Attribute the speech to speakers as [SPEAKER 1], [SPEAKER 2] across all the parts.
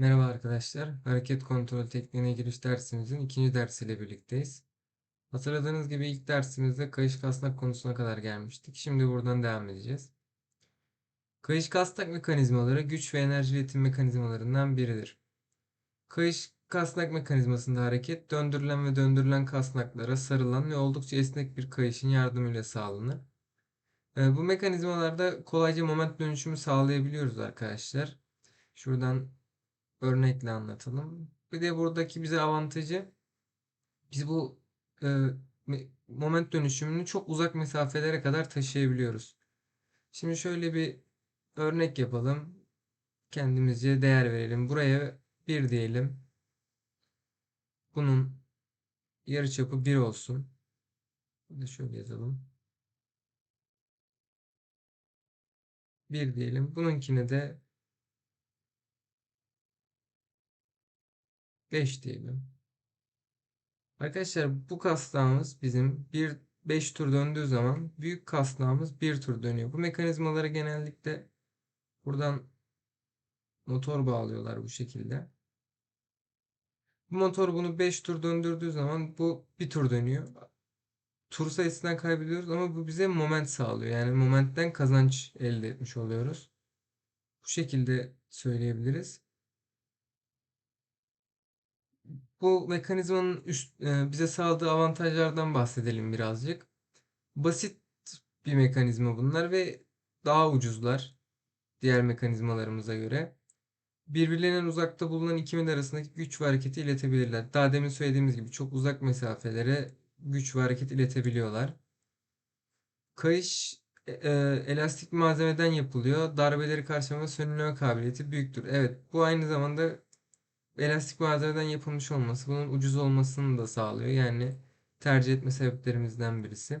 [SPEAKER 1] Merhaba arkadaşlar. Hareket kontrol tekniğine giriş dersimizin ikinci dersiyle birlikteyiz. Hatırladığınız gibi ilk dersimizde kayış kasnak konusuna kadar gelmiştik. Şimdi buradan devam edeceğiz. Kayış kasnak mekanizmaları güç ve enerji iletim mekanizmalarından biridir. Kayış kasnak mekanizmasında hareket döndürülen ve döndürülen kasnaklara sarılan ve oldukça esnek bir kayışın yardımıyla sağlanır. Ee, Bu mekanizmalarda kolayca moment dönüşümü sağlayabiliyoruz arkadaşlar. Şuradan örnekle anlatalım. Bir de buradaki bize avantajı biz bu e, me- moment dönüşümünü çok uzak mesafelere kadar taşıyabiliyoruz. Şimdi şöyle bir örnek yapalım. Kendimizce değer verelim. Buraya 1 diyelim. Bunun yarıçapı 1 olsun. De şöyle yazalım. 1 diyelim. Bununkine de 5 diyelim. Arkadaşlar bu kasnağımız bizim bir 5 tur döndüğü zaman büyük kasnağımız 1 tur dönüyor. Bu mekanizmalara genellikle buradan motor bağlıyorlar bu şekilde. Bu motor bunu 5 tur döndürdüğü zaman bu bir tur dönüyor. Tur sayısından kaybediyoruz ama bu bize moment sağlıyor. Yani momentten kazanç elde etmiş oluyoruz. Bu şekilde söyleyebiliriz. Bu mekanizmanın üst, e, bize sağladığı avantajlardan bahsedelim birazcık. Basit bir mekanizma bunlar ve daha ucuzlar diğer mekanizmalarımıza göre. Birbirlerinden uzakta bulunan iki mil arasındaki güç ve hareketi iletebilirler. Daha demin söylediğimiz gibi çok uzak mesafelere güç ve hareket iletebiliyorlar. Kayış e, e, elastik malzemeden yapılıyor. Darbeleri karşılama sönümleme kabiliyeti büyüktür. Evet, bu aynı zamanda elastik malzemeden yapılmış olması bunun ucuz olmasını da sağlıyor. Yani tercih etme sebeplerimizden birisi.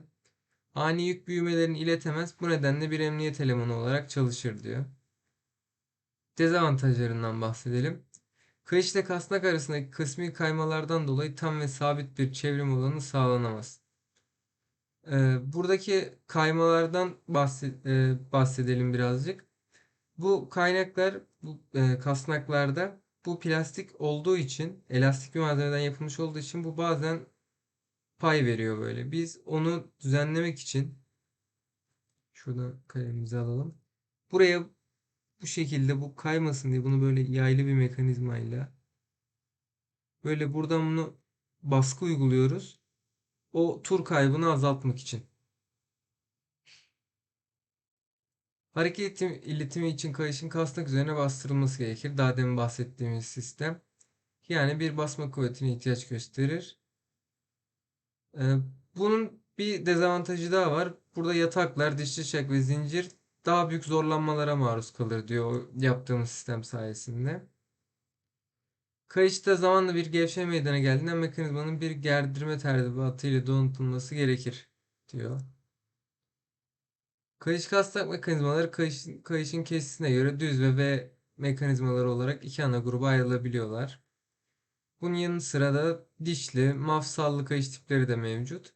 [SPEAKER 1] Ani yük büyümelerini iletemez. Bu nedenle bir emniyet elemanı olarak çalışır diyor. Dezavantajlarından bahsedelim. Kayış ile kasnak arasındaki kısmi kaymalardan dolayı tam ve sabit bir çevrim alanı sağlanamaz. Ee, buradaki kaymalardan e, bahsedelim birazcık. Bu kaynaklar bu e, kasnaklarda bu plastik olduğu için, elastik bir malzemeden yapılmış olduğu için bu bazen pay veriyor böyle. Biz onu düzenlemek için şuradan kalemimizi alalım. Buraya bu şekilde bu kaymasın diye bunu böyle yaylı bir mekanizmayla böyle buradan bunu baskı uyguluyoruz. O tur kaybını azaltmak için. Hareket iletim- iletimi için kayışın kasnak üzerine bastırılması gerekir. Daha demin bahsettiğimiz sistem. Yani bir basma kuvvetine ihtiyaç gösterir. Ee, bunun bir dezavantajı daha var. Burada yataklar, dişli çek ve zincir daha büyük zorlanmalara maruz kalır diyor yaptığımız sistem sayesinde. Kayışta zamanla bir gevşeme meydana geldiğinde mekanizmanın bir gerdirme tertibatı ile donatılması gerekir diyor. Kayış kasnak mekanizmaları kayışın, kayışın kesisine göre düz ve V mekanizmaları olarak iki ana gruba ayrılabiliyorlar. Bunun yanı sıra da dişli, mafsallı kayış tipleri de mevcut.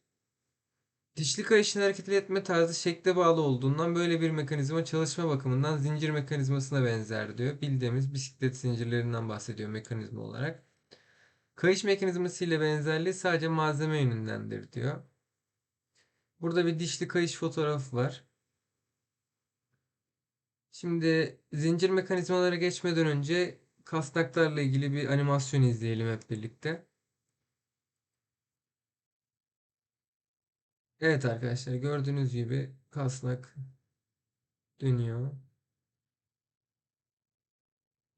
[SPEAKER 1] Dişli kayışın hareket etme tarzı şekle bağlı olduğundan böyle bir mekanizma çalışma bakımından zincir mekanizmasına benzer diyor. Bildiğimiz bisiklet zincirlerinden bahsediyor mekanizma olarak. Kayış mekanizması ile benzerliği sadece malzeme yönündendir diyor. Burada bir dişli kayış fotoğrafı var. Şimdi zincir mekanizmalara geçmeden önce kasnaklarla ilgili bir animasyon izleyelim hep birlikte. Evet arkadaşlar gördüğünüz gibi kasnak dönüyor.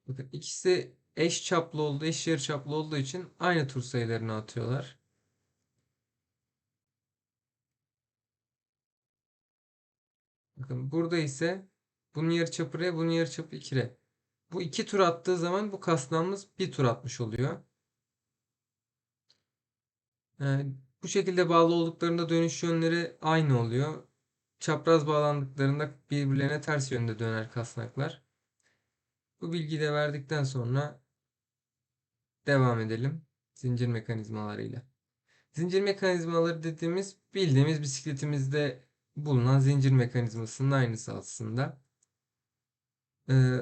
[SPEAKER 1] Bakın ikisi eş çaplı olduğu, eş yarı çaplı olduğu için aynı tur sayılarını atıyorlar. Bakın burada ise bunun yarıçapı R, bunun yarıçapı 2R. Bu iki tur attığı zaman bu kasnağımız bir tur atmış oluyor. Yani bu şekilde bağlı olduklarında dönüş yönleri aynı oluyor. Çapraz bağlandıklarında birbirlerine ters yönde döner kasnaklar. Bu bilgiyi de verdikten sonra devam edelim zincir mekanizmalarıyla. Zincir mekanizmaları dediğimiz bildiğimiz bisikletimizde bulunan zincir mekanizmasının aynısı aslında. Ee,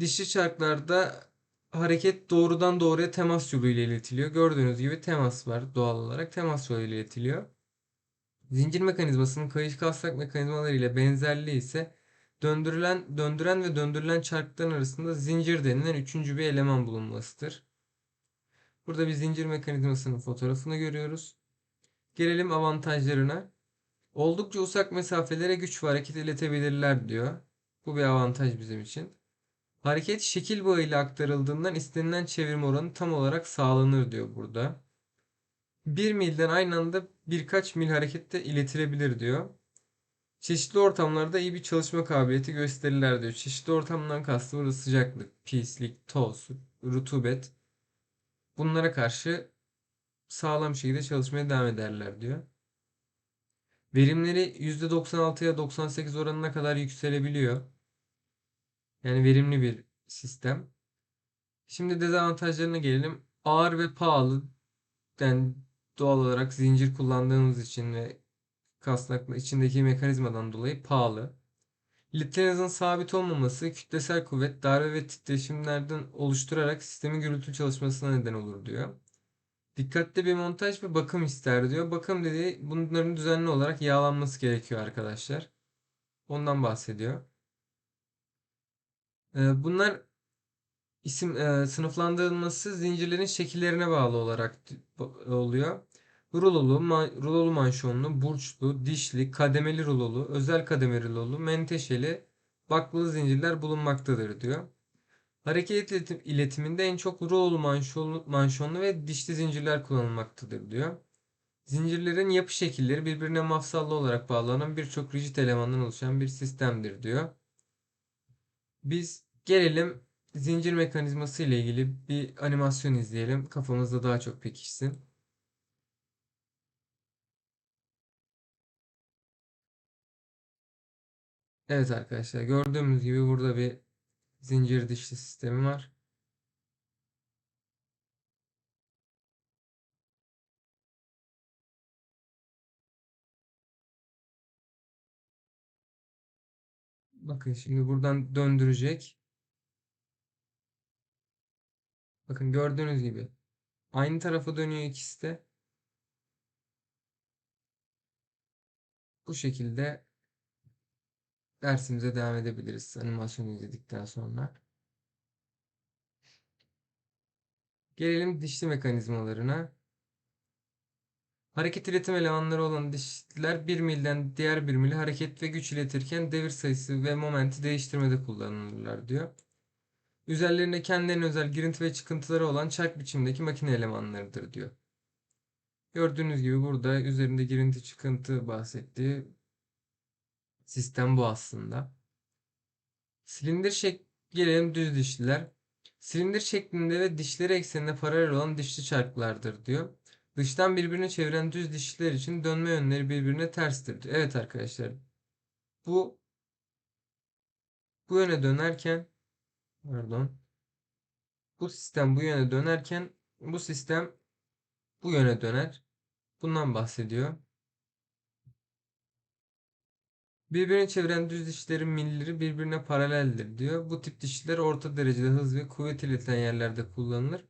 [SPEAKER 1] dişli çarklarda hareket doğrudan doğruya temas yoluyla iletiliyor. Gördüğünüz gibi temas var doğal olarak. Temas yoluyla iletiliyor. Zincir mekanizmasının kayış kasnak mekanizmaları ile benzerliği ise döndürülen, döndüren ve döndürülen çarkların arasında zincir denilen üçüncü bir eleman bulunmasıdır. Burada bir zincir mekanizmasının fotoğrafını görüyoruz. Gelelim avantajlarına. Oldukça uzak mesafelere güç ve hareket iletebilirler diyor. Bu bir avantaj bizim için. Hareket şekil bağıyla aktarıldığından istenilen çevrim oranı tam olarak sağlanır diyor burada. 1 milden aynı anda birkaç mil harekette iletilebilir diyor. Çeşitli ortamlarda iyi bir çalışma kabiliyeti gösterirler diyor. Çeşitli ortamdan kastı burada sıcaklık, pislik, toz, rutubet. Bunlara karşı sağlam şekilde çalışmaya devam ederler diyor. Verimleri %96'ya 98 oranına kadar yükselebiliyor. Yani verimli bir sistem. Şimdi dezavantajlarına gelelim. Ağır ve pahalı. Yani doğal olarak zincir kullandığımız için ve kasnakla içindeki mekanizmadan dolayı pahalı. Litlerinizin sabit olmaması kütlesel kuvvet, darbe ve titreşimlerden oluşturarak sistemin gürültü çalışmasına neden olur diyor. Dikkatli bir montaj ve bakım ister diyor. Bakım dediği bunların düzenli olarak yağlanması gerekiyor arkadaşlar. Ondan bahsediyor. Bunlar isim e, sınıflandırılması zincirlerin şekillerine bağlı olarak oluyor. Rulolu, ma rulolu manşonlu, burçlu, dişli, kademeli rulolu, özel kademeli rulolu, menteşeli, baklalı zincirler bulunmaktadır diyor. Hareket iletiminde en çok rulolu manşonlu, manşonlu ve dişli zincirler kullanılmaktadır diyor. Zincirlerin yapı şekilleri birbirine mafsallı olarak bağlanan birçok rigid elemandan oluşan bir sistemdir diyor. Biz gelelim zincir mekanizması ile ilgili bir animasyon izleyelim. Kafamızda daha çok pekişsin. Evet arkadaşlar gördüğümüz gibi burada bir zincir dişli sistemi var. Bakın şimdi buradan döndürecek. Bakın gördüğünüz gibi aynı tarafa dönüyor ikisi de. Bu şekilde dersimize devam edebiliriz animasyonu izledikten sonra. Gelelim dişli mekanizmalarına. Hareket iletim elemanları olan dişliler bir milden diğer bir mile hareket ve güç iletirken devir sayısı ve momenti değiştirmede kullanılırlar diyor. Üzerlerinde kendilerine özel girinti ve çıkıntıları olan çark biçimdeki makine elemanlarıdır diyor. Gördüğünüz gibi burada üzerinde girinti çıkıntı bahsettiği sistem bu aslında. Silindir şek gelelim düz dişliler. Silindir şeklinde ve dişleri ekseninde paralel olan dişli çarklardır diyor. Dıştan birbirini çeviren düz dişliler için dönme yönleri birbirine terstir. Evet arkadaşlar. Bu bu yöne dönerken pardon. Bu sistem bu yöne dönerken bu sistem bu yöne döner. Bundan bahsediyor. Birbirini çeviren düz dişlerin milleri birbirine paraleldir diyor. Bu tip dişler orta derecede hız ve kuvvet iletilen yerlerde kullanılır.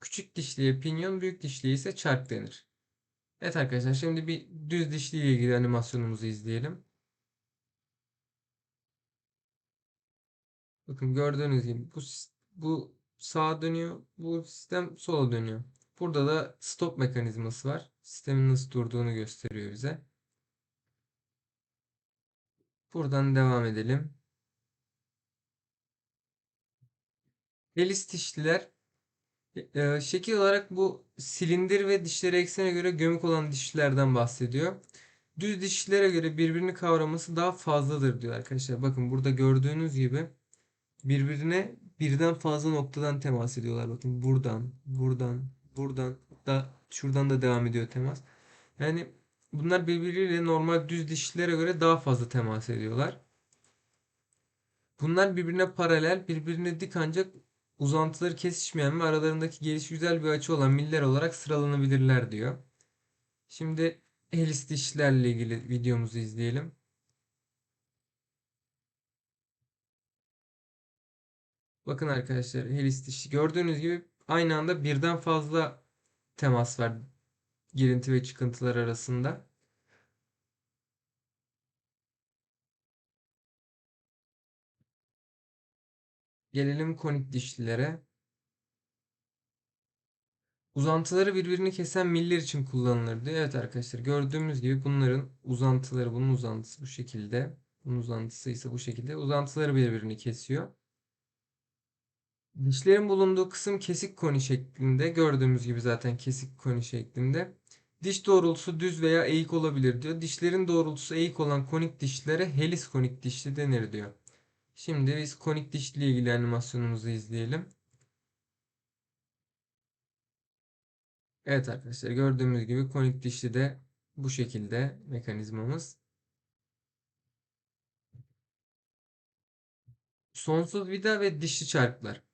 [SPEAKER 1] Küçük dişliye pinyon, büyük dişliye ise çark denir. Evet arkadaşlar şimdi bir düz dişli ile ilgili animasyonumuzu izleyelim. Bakın gördüğünüz gibi bu, bu sağa dönüyor, bu sistem sola dönüyor. Burada da stop mekanizması var. Sistemin nasıl durduğunu gösteriyor bize. Buradan devam edelim. Helis dişliler e, şekil olarak bu silindir ve dişleri eksene göre gömük olan dişlilerden bahsediyor. Düz dişlilere göre birbirini kavraması daha fazladır diyor arkadaşlar. Bakın burada gördüğünüz gibi birbirine birden fazla noktadan temas ediyorlar. Bakın buradan, buradan, buradan da şuradan da devam ediyor temas. Yani bunlar birbiriyle normal düz dişlilere göre daha fazla temas ediyorlar. Bunlar birbirine paralel, birbirine dik ancak uzantıları kesişmeyen ve aralarındaki geliş güzel bir açı olan miller olarak sıralanabilirler diyor. Şimdi helis dişlerle ilgili videomuzu izleyelim. Bakın arkadaşlar helis dişli. Gördüğünüz gibi aynı anda birden fazla temas var girinti ve çıkıntılar arasında. Gelelim konik dişlilere. Uzantıları birbirini kesen miller için kullanılırdı. Evet arkadaşlar gördüğümüz gibi bunların uzantıları, bunun uzantısı bu şekilde. Bunun uzantısı ise bu şekilde. Uzantıları birbirini kesiyor. Dişlerin bulunduğu kısım kesik koni şeklinde. Gördüğümüz gibi zaten kesik koni şeklinde. Diş doğrultusu düz veya eğik olabilir diyor. Dişlerin doğrultusu eğik olan konik dişlere helis konik dişli denir diyor. Şimdi biz konik dişli ile ilgili animasyonumuzu izleyelim. Evet arkadaşlar gördüğümüz gibi konik dişli de bu şekilde mekanizmamız. Sonsuz vida ve dişli çarklar.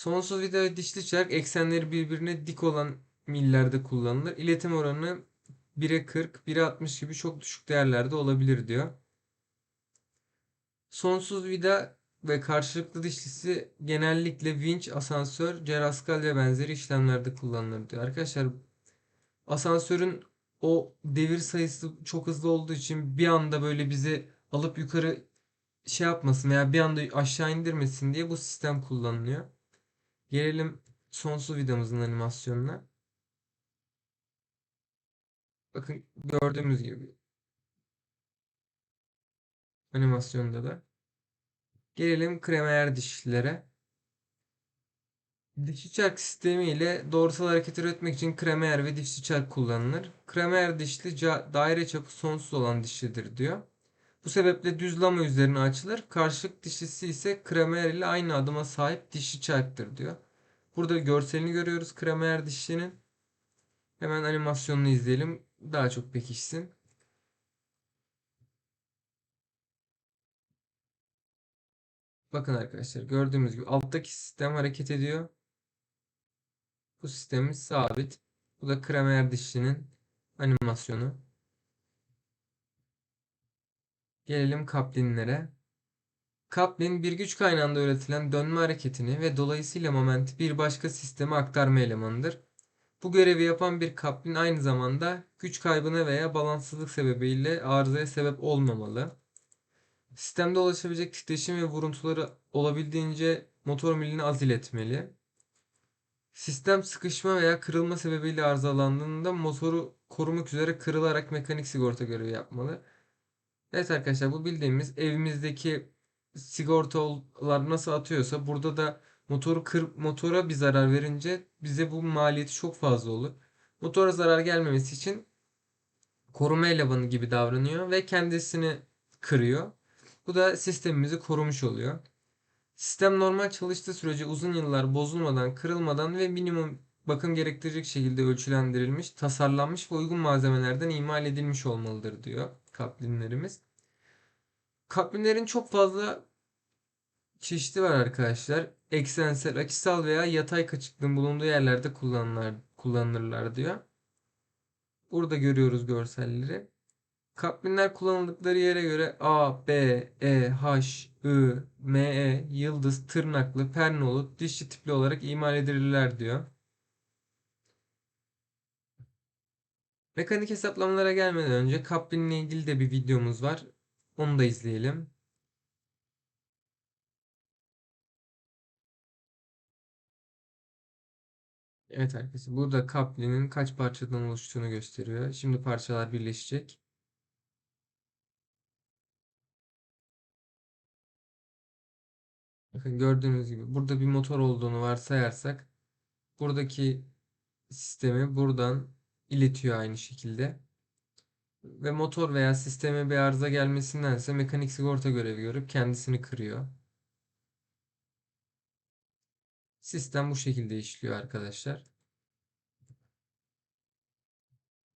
[SPEAKER 1] Sonsuz vida dişli çark eksenleri birbirine dik olan millerde kullanılır. İletim oranı 1'e 40, 1'e 60 gibi çok düşük değerlerde olabilir diyor. Sonsuz vida ve karşılıklı dişlisi genellikle vinç, asansör, ceraskal ve benzeri işlemlerde kullanılır diyor. Arkadaşlar asansörün o devir sayısı çok hızlı olduğu için bir anda böyle bizi alıp yukarı şey yapmasın veya bir anda aşağı indirmesin diye bu sistem kullanılıyor. Gelelim sonsuz vidamızın animasyonuna. Bakın gördüğümüz gibi animasyonda da. Gelelim kremer dişlilere. Dişli çark sistemi ile doğrusal hareket üretmek için kremer ve dişli çark kullanılır. Kremer dişli daire çapı sonsuz olan dişlidir diyor. Bu sebeple düz lama üzerine açılır. Karşılık dişlisi ise kremer ile aynı adıma sahip dişli çarktır diyor. Burada görselini görüyoruz kremer dişlinin. Hemen animasyonunu izleyelim. Daha çok pekişsin. Bakın arkadaşlar gördüğümüz gibi alttaki sistem hareket ediyor. Bu sistemimiz sabit. Bu da Kramer dişlinin animasyonu. Gelelim kaplinlere. Kaplin bir güç kaynağında üretilen dönme hareketini ve dolayısıyla momenti bir başka sisteme aktarma elemanıdır. Bu görevi yapan bir kaplin aynı zamanda güç kaybına veya balanssızlık sebebiyle arızaya sebep olmamalı. Sistemde ulaşabilecek titreşim ve vuruntuları olabildiğince motor milini az iletmeli. Sistem sıkışma veya kırılma sebebiyle arızalandığında motoru korumak üzere kırılarak mekanik sigorta görevi yapmalı. Evet arkadaşlar bu bildiğimiz evimizdeki sigortalar nasıl atıyorsa burada da motoru kır, motora bir zarar verince bize bu maliyeti çok fazla olur. Motora zarar gelmemesi için koruma elemanı gibi davranıyor ve kendisini kırıyor. Bu da sistemimizi korumuş oluyor. Sistem normal çalıştığı sürece uzun yıllar bozulmadan, kırılmadan ve minimum bakım gerektirecek şekilde ölçülendirilmiş, tasarlanmış ve uygun malzemelerden imal edilmiş olmalıdır diyor kaplinlerimiz. Kaplinlerin çok fazla çeşidi var arkadaşlar. Eksensel, açısal veya yatay kaçıklığın bulunduğu yerlerde kullanılır, kullanılırlar diyor. Burada görüyoruz görselleri. Kaplinler kullanıldıkları yere göre A, B, E, H, I, M, E, yıldız, tırnaklı, pernolu, dişli tipli olarak imal edilirler diyor. Mekanik hesaplamalara gelmeden önce kaplinle ilgili de bir videomuz var. Onu da izleyelim. Evet arkadaşlar burada kaplinin kaç parçadan oluştuğunu gösteriyor. Şimdi parçalar birleşecek. Bakın gördüğünüz gibi burada bir motor olduğunu varsayarsak buradaki sistemi buradan iletiyor aynı şekilde. Ve motor veya sisteme bir arıza gelmesindense mekanik sigorta görevi görüp kendisini kırıyor. Sistem bu şekilde işliyor arkadaşlar.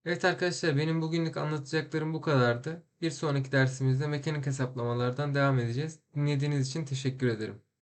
[SPEAKER 1] Evet arkadaşlar benim bugünlük anlatacaklarım bu kadardı. Bir sonraki dersimizde mekanik hesaplamalardan devam edeceğiz. Dinlediğiniz için teşekkür ederim.